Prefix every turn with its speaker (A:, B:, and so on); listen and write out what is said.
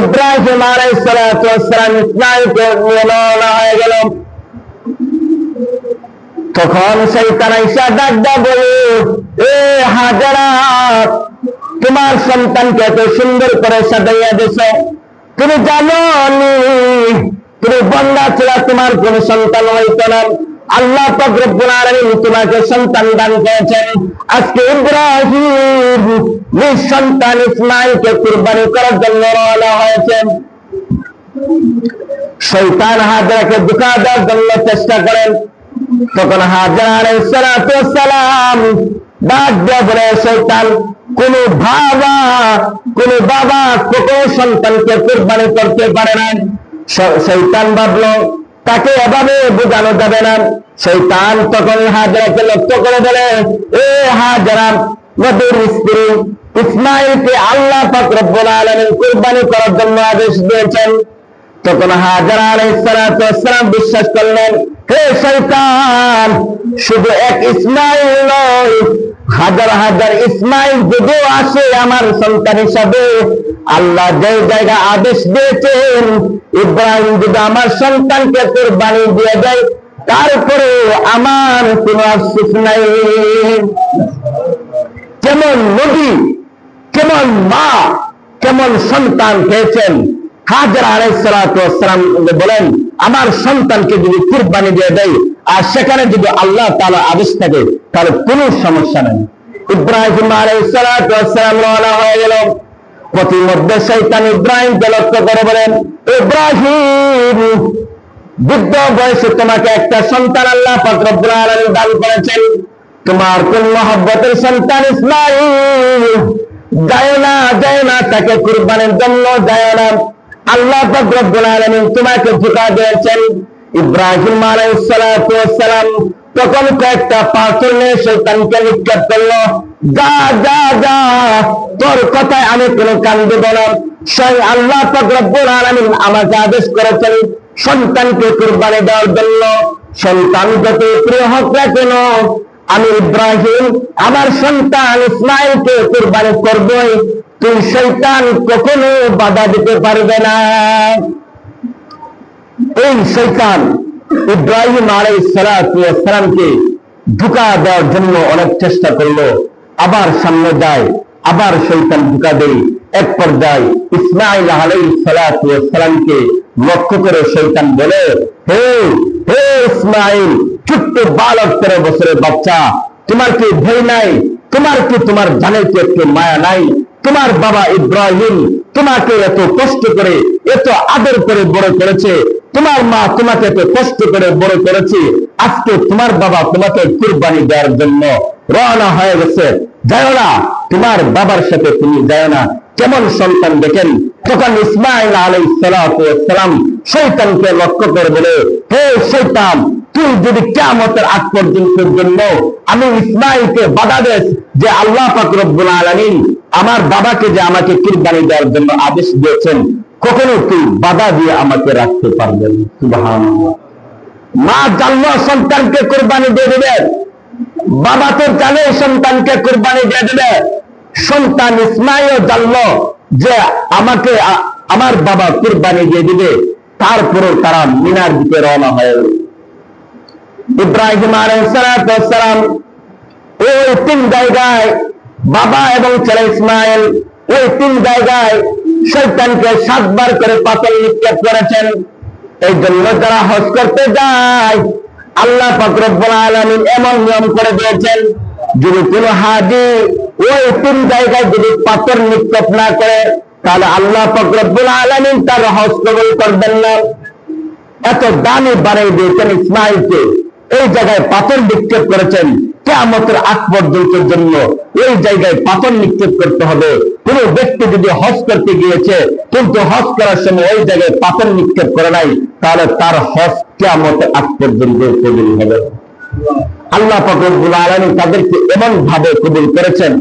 A: ইব্রাহিম আলাইসালাম নিয়ে রওনা হয়ে গেল। তখন সেই তারাইসা ডাক দা বলে, এ হাজারা, তোমার সন্তানকে এত সুন্দর করে সাজাইয়া দিছ তুমি জানো তুমি বন্দা ছিল, তোমার কোন সন্তান হইত না। আল্লাহ পাক রব্বুল তোমাকে সন্তান দান করেছেন। আজকে ইব্রাহিম নিজ সন্তান ইসমাইলকে কুরবানি করার জন্য রওনা হয়েছেন শৈতান হাজরাকে দুঃখা দেওয়ার জন্য চেষ্টা করেন। তখন হাজার সালাম কোন বাবা কোন বাবা কখনো সন্তানকে কুরবানি করতে পারে না। শৈতান ভাবলো, তাকে এভাবে বোঝানো যাবে না। শৈতান তখন হাজারাকে লক্ষ্য করে বলে, এ হাজারা, নবীর স্ত্রী ইসমাইলকে আল্লাহ পাক রব্বুল আলামিন কুরবানি করার জন্য আদেশ দিয়েছেন। তখন হাজার আলাইসালাম বিশ্বাস করলেন, হে শুধু এক ইসমাইল নয়, হাজার হাজার ইসমাইল যদিও আসে আমার সন্তান হিসাবে, আল্লাহ যে জায়গা আদেশ দিয়েছেন, ইব্রাহিম যদি আমার সন্তানকে কোরবানি দিয়ে দেয় তারপরে আমার কোনো আফসোস নাই। যেমন নবী কেমন মা, কেমন সন্তান পেয়েছেন? হাজার আলাইসালাম বলেন, আমার সন্তানকে যদি কুরবানি দিয়ে দেয় আর সেখানে যদি আল্লাহ তালা আদেশ থাকে, তাহলে কোনো সমস্যা নেই। ইব্রাহিম আলাইসালাম রওনা হয়ে গেল। প্রতিমধ্যে শৈতান ইব্রাহিমকে লক্ষ্য করে বলেন, ইব্রাহিম, বৃদ্ধ বয়সে তোমাকে একটা সন্তান আল্লাহ পাক রব্বুল দান করেছেন। তোমার কোন মহব্বতের সন্তান ইসমাইল? যায় না যায় না, তাকে কুরবানির জন্য যায় না। আল্লাহ রব্বুল তোমাকে ধোঁকা দিয়েছেন। ইব্রাহিম আলাইহিস সালাতু ওয়াস সালাম তখন কয়েকটা পাথর নিয়ে শৈতানকে নিক্ষেপ করল। যা যা যা, তোর কথায় আমি কোনো কান দেব না। স্বয়ং আল্লাহ রব্বুল আলামিন আমাকে আদেশ করেছেন সন্তানকে কুরবানি দেওয়ার জন্য। সন্তান যত প্রিয় হোক না কেন আমি ইব্রাহিম, আমার সন্তান ইসমাইলকে কুরবানি করবই। তুই শৈতান কখনো বাধা দিতে পারবে না। এই শৈতান ইব্রাহিম আলাইসালামকে ধোকা দেওয়ার জন্য অনেক চেষ্টা করল। আবার সামনে যায়, আবার শৈতান ঢুকা দেয়। এক পর্যায়ে ইসমাইল আলাইসালামকে লক্ষ্য করে শৈতান বলে, হে হে ইসমাইল ছোট্ট বালক তেরো বছরের বাচ্চা। তোমার কি ভয় নাই? তোমার কি তোমার জানের কি একটু মায়া নাই? তোমার বাবা ইব্রাহিম তোমাকে এত কষ্ট করে, এত আদর করে বড় করেছে। তোমার মা তোমাকে এত কষ্ট করে বড় করেছে। আজকে তোমার বাবা তোমাকে কুরবানি দেওয়ার জন্য রওনা হয়ে গেছে। যাও না, তোমার বাবার সাথে তুমি যাও না। কেমন সন্তান দেখেন? তখন ইসমাইল আলাই সালাম শৈতানকে লক্ষ্য করে বলে, হে শৈতান তুই যদি কেমতের আগ পর্যন্তের জন্য আমি ইসমাইলকে বাধা দেশ যে আল্লাহ ফাকরুল আলমিন আমার বাবাকে যে আমাকে কুরবানি দেওয়ার জন্য আদেশ দিয়েছেন, কখনো তুই বাধা দিয়ে আমাকে রাখতে পারবেন মা জানল সন্তানকে কোরবানি দিয়ে দেবে, বাবা তো জানে সন্তানকে কোরবানি দিয়ে দেবে। সন্তান ইসমাইল জানল যে আমাকে আমার বাবা কোরবানি দিয়ে দিবে তারপরে তারা মিনার দিকে রওনা হয়ে ইব্রাহিম আলাইসালাম ওই তিন জায়গায় বাবা এবং ছেলে ইসমাইল ওই তিন জায়গায় শৈতানকে সাতবার করে পাতল নিক্ষেপ করেছেন। এই জন্য যারা হজ করতে যায়, আল্লাহ ফকরব্বুল আলমিন এমন নিয়ম করে দিয়েছেন, যদি কোন হাজি ওই তিন জায়গায় যদি পাথর নিক্ষেপ না করে, তাহলে আল্লাহ ফকরব্বুল আলমিন তার হজ করবেন না। এত দামি বাড়াই দিয়েছেন ইসমাইলকে। এই জায়গায় পাথর নিক্ষেপ করেছেন কেমতের আগ পর্যন্তের জন্য। এই জায়গায় পাথর নিক্ষেপ করতে হবে। কোন ব্যক্তি যদি হজ করতে গিয়েছে, কিন্তু হজ করার সময় ওই জায়গায় পাথর নিক্ষেপ করে নাই, তাহলে তার হজ কেমতের আগ পর্যন্ত কবুল হবে। আল্লাহ ফকরুল আলমী তাদেরকে এমন ভাবে কবুল করেছেন